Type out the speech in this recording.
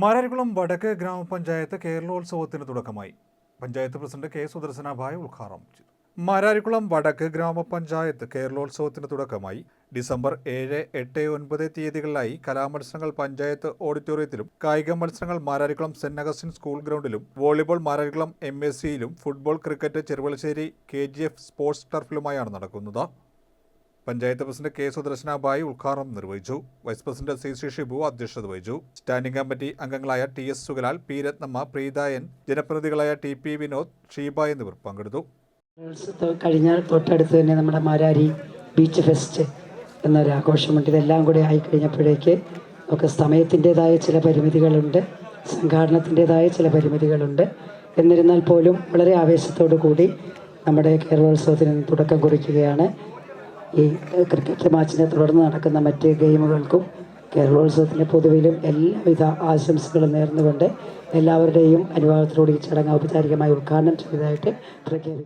മാരാരിക്കുളം വടക്ക് ഗ്രാമപഞ്ചായത്ത് കേരളോത്സവത്തിന് തുടക്കമായി. പഞ്ചായത്ത് പ്രസിഡന്റ് കെ സുദർശനാഭായ് ഉദ്ഘാടനം ചെയ്തു. മാരാരിക്കുളം വടക്ക് ഗ്രാമപഞ്ചായത്ത് കേരളോത്സവത്തിന് തുടക്കമായി. ഡിസംബർ ഏഴ് എട്ട് ഒൻപത് തീയതികളിലായി കലാമത്സരങ്ങൾ പഞ്ചായത്ത് ഓഡിറ്റോറിയത്തിലും കായിക മത്സരങ്ങൾ മാരാരിക്കുളം സെന്റ് അഗസ്റ്റിൻ സ്കൂൾ ഗ്രൗണ്ടിലും volleyball Mararikulam M S സിയിലും football cricket Cheruvalassery K sports ടർഫിലുമായാണ് നടക്കുന്നത്. പഞ്ചായത്ത് പ്രസിഡന്റ് കെ സുദർശനാഭായ് ഉദ്ഘാടനം നിർവഹിച്ചു. Vice president C C Shibu അധ്യക്ഷത വഹിച്ചു. സ്റ്റാൻഡിംഗ് കമ്മിറ്റി അംഗങ്ങളായ T S Sugalal P Rathnamma Preethayan ജനപ്രതിനിധികളായ T P Vinod Sheeba എന്നിവർ പങ്കെടുത്തു. കഴിഞ്ഞ കഴിഞ്ഞാൽ തൊട്ടടുത്ത് തന്നെ നമ്മുടെ മാരാരി ബീച്ച് ഫെസ്റ്റ് എന്നൊരു ആഘോഷമുണ്ട്. ഇതെല്ലാം കൂടി ആയി കഴിഞ്ഞപ്പോഴേക്ക് നമുക്ക് സമയത്തിന്റെതായ ചില പരിമിതികളുണ്ട് സംഘാടനത്തിന്റെതായ ചില പരിമിതികളുണ്ട്. എന്നിരുന്നാൽ പോലും വളരെ ആവേശത്തോടു കൂടി നമ്മുടെ കേരളോത്സവത്തിന് തുടക്കം കുറിക്കുകയാണ്. ഈ ക്രിക്കറ്റ് മാച്ചിനെ തുടർന്ന് നടക്കുന്ന മറ്റ് ഗെയിമുകൾക്കും കേരളോത്സവത്തിന്റെ പൊതുവിലും എല്ലാവിധ ആശംസകളും നേർന്നുകൊണ്ട് എല്ലാവരുടെയും അനുഭവത്തിലൂടെ ഈ ചടങ്ങ് ഔപചാരികമായി ഉദ്ഘാടനം ചെയ്തതായിട്ട് പ്രഖ്യാപിക്കും